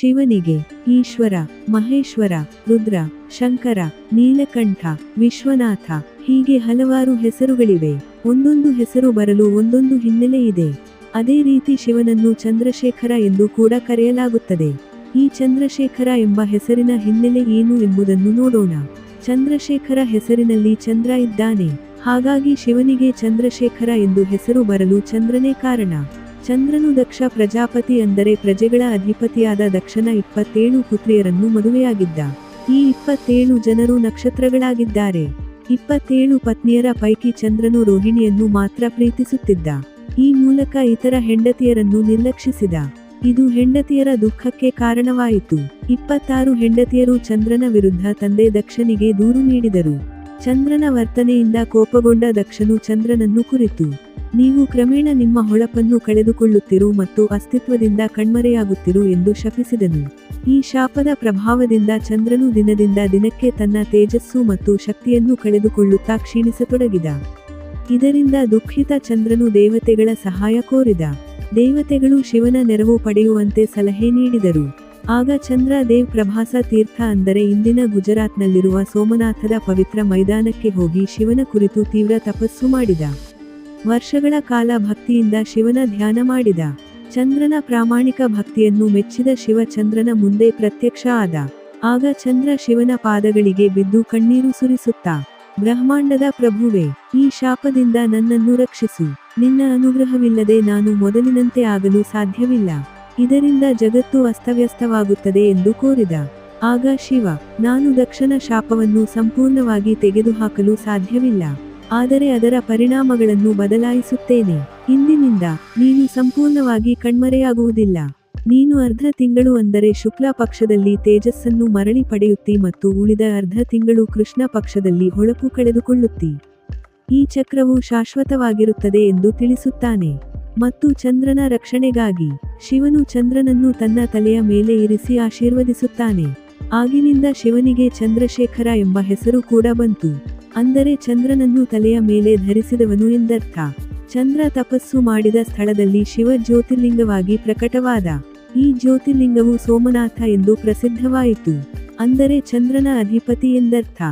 ಶಿವನಿಗೆ, ಈಶ್ವರ, ಮಹೇಶ್ವರ, ರುದ್ರ, ಶಂಕರ, ನೀಲಕಂಠ, ವಿಶ್ವನಾಥ, ಹೀಗೆ ಹಲವಾರು ಹೆಸರುಗಳಿವೆ. ಒಂದೊಂದು ಹೆಸರು ಬರಲು ಒಂದೊಂದು ಹಿನ್ನೆಲೆ ಇದೆ. ಅದೇ ರೀತಿ ಶಿವನನ್ನು ಚಂದ್ರಶೇಖರ ಎಂದು ಕೂಡ ಕರೆಯಲಾಗುತ್ತದೆ. ಈ ಚಂದ್ರಶೇಖರ ಎಂಬ ಹೆಸರಿನ ಹಿನ್ನೆಲೆ ಏನು ಎಂಬುದನ್ನು ನೋಡೋಣ. ಚಂದ್ರಶೇಖರ ಹೆಸರಿನಲ್ಲಿ ಚಂದ್ರ ಇದ್ದಾನೆ. ಹಾಗಾಗಿ ಶಿವನಿಗೆ ಚಂದ್ರಶೇಖರ ಎಂದು ಹೆಸರು ಬರಲು ಚಂದ್ರನೇ ಕಾರಣ. ಚಂದ್ರನು ದಕ್ಷ ಪ್ರಜಾಪತಿ ಅಂದರೆ ಪ್ರಜೆಗಳ ಅಧಿಪತಿಯಾದ ದಕ್ಷನ ಇಪ್ಪತ್ತೇಳು ಪುತ್ರಿಯರನ್ನು ಮದುವೆಯಾಗಿದ್ದ. ಈ ಇಪ್ಪತ್ತೇಳು ಜನರು ನಕ್ಷತ್ರಗಳಾಗಿದ್ದಾರೆ. ಇಪ್ಪತ್ತೇಳು ಪತ್ನಿಯರ ಪೈಕಿ ಚಂದ್ರನು ರೋಹಿಣಿಯನ್ನು ಮಾತ್ರ ಪ್ರೀತಿಸುತ್ತಿದ್ದ. ಈ ಮೂಲಕ ಇತರ ಹೆಂಡತಿಯರನ್ನು ನಿರ್ಲಕ್ಷಿಸಿದ. ಇದು ಹೆಂಡತಿಯರ ದುಃಖಕ್ಕೆ ಕಾರಣವಾಯಿತು. ಇಪ್ಪತ್ತಾರು ಹೆಂಡತಿಯರು ಚಂದ್ರನ ವಿರುದ್ಧ ತಂದೆ ದಕ್ಷನಿಗೆ ದೂರು ನೀಡಿದರು. ಚಂದ್ರನ ವರ್ತನೆಯಿಂದ ಕೋಪಗೊಂಡ ದಕ್ಷನು ಚಂದ್ರನನ್ನು ಕುರಿತು, ನೀವು ಕ್ರಮೇಣ ನಿಮ್ಮ ಹೊಳಪನ್ನು ಕಳೆದುಕೊಳ್ಳುತ್ತಿರು ಮತ್ತು ಅಸ್ತಿತ್ವದಿಂದ ಕಣ್ಮರೆಯಾಗುತ್ತಿರು ಎಂದು ಶಪಿಸಿದನು. ಈ ಶಾಪದ ಪ್ರಭಾವದಿಂದ ಚಂದ್ರನು ದಿನದಿಂದ ದಿನಕ್ಕೆ ತನ್ನ ತೇಜಸ್ಸು ಮತ್ತು ಶಕ್ತಿಯನ್ನು ಕಳೆದುಕೊಳ್ಳುತ್ತಾ ಕ್ಷೀಣಿಸತೊಡಗಿದ. ಇದರಿಂದ ದುಃಖಿತ ಚಂದ್ರನು ದೇವತೆಗಳ ಸಹಾಯ ಕೋರಿದ. ದೇವತೆಗಳು ಶಿವನ ನೆರವು ಪಡೆಯುವಂತೆ ಸಲಹೆ ನೀಡಿದರು. ಆಗ ಚಂದ್ರ ದೇವ್ ಪ್ರಭಾಸ ತೀರ್ಥ ಅಂದರೆ ಇಂದಿನ ಗುಜರಾತ್ನಲ್ಲಿರುವ ಸೋಮನಾಥದ ಪವಿತ್ರ ಮೈದಾನಕ್ಕೆ ಹೋಗಿ ಶಿವನ ಕುರಿತು ತೀವ್ರ ತಪಸ್ಸು ಮಾಡಿದ. ವರ್ಷಗಳ ಕಾಲ ಭಕ್ತಿಯಿಂದ ಶಿವನ ಧ್ಯಾನ ಮಾಡಿದ. ಚಂದ್ರನ ಪ್ರಾಮಾಣಿಕ ಭಕ್ತಿಯನ್ನು ಮೆಚ್ಚಿದ ಶಿವ ಚಂದ್ರನ ಮುಂದೆ ಪ್ರತ್ಯಕ್ಷ ಆದ. ಆಗ ಚಂದ್ರ ಶಿವನ ಪಾದಗಳಿಗೆ ಬಿದ್ದು ಕಣ್ಣೀರು ಸುರಿಸುತ್ತಾ. ಬ್ರಹ್ಮಾಂಡದ ಪ್ರಭುವೆ, ಈ ಶಾಪದಿಂದ ನನ್ನನ್ನು ರಕ್ಷಿಸು. ನಿನ್ನ ಅನುಗ್ರಹವಿಲ್ಲದೆ ನಾನು ಮೊದಲಿನಂತೆ ಆಗಲು ಸಾಧ್ಯವಿಲ್ಲ. ಇದರಿಂದ ಜಗತ್ತು ಅಸ್ತವ್ಯಸ್ತವಾಗುತ್ತದೆ ಎಂದು ಕೋರಿದ. ಆಗ ಶಿವ, ನಾನು ದಕ್ಷನ ಶಾಪವನ್ನು ಸಂಪೂರ್ಣವಾಗಿ ತೆಗೆದುಹಾಕಲು ಸಾಧ್ಯವಿಲ್ಲ. ಆದರೆ ಅದರ ಪರಿಣಾಮಗಳನ್ನು ಬದಲಾಯಿಸುತ್ತೇನೆ. ಇಂದಿನಿಂದ ನೀನು ಸಂಪೂರ್ಣವಾಗಿ ಕಣ್ಮರೆಯಾಗುವುದಿಲ್ಲ. ನೀನು ಅರ್ಧ ತಿಂಗಳು ಅಂದರೆ ಶುಕ್ಲ ಪಕ್ಷದಲ್ಲಿ ತೇಜಸ್ಸನ್ನು ಮರಳಿ ಪಡೆಯುತ್ತಿ ಮತ್ತು ಉಳಿದ ಅರ್ಧ ತಿಂಗಳು ಕೃಷ್ಣ ಪಕ್ಷದಲ್ಲಿ ಹೊಳಪು ಕಳೆದುಕೊಳ್ಳುತ್ತಿ. ಈ ಚಕ್ರವು ಶಾಶ್ವತವಾಗಿರುತ್ತದೆ ಎಂದು ತಿಳಿಸುತ್ತಾನೆ. ಮತ್ತು ಚಂದ್ರನ ರಕ್ಷಣೆಗಾಗಿ ಶಿವನು ಚಂದ್ರನನ್ನು ತನ್ನ ತಲೆಯ ಮೇಲೆ ಇರಿಸಿ ಆಶೀರ್ವದಿಸುತ್ತಾನೆ. ಆಗಿನಿಂದ ಶಿವನಿಗೆ ಚಂದ್ರಶೇಖರ ಎಂಬ ಹೆಸರು ಕೂಡ ಬಂತು. ಅಂದರೆ ಚಂದ್ರನನ್ನು ತಲೆಯ ಮೇಲೆ ಧರಿಸಿದವನು ಎಂದರ್ಥ. ಚಂದ್ರ ತಪಸ್ಸು ಮಾಡಿದ ಸ್ಥಳದಲ್ಲಿ ಶಿವ ಜ್ಯೋತಿರ್ಲಿಂಗವಾಗಿ ಪ್ರಕಟವಾದ. ಈ ಜ್ಯೋತಿರ್ಲಿಂಗವು ಸೋಮನಾಥ ಎಂದು ಪ್ರಸಿದ್ಧವಾಯಿತು. ಅಂದರೆ ಚಂದ್ರನ ಅಧಿಪತಿ ಎಂದರ್ಥ.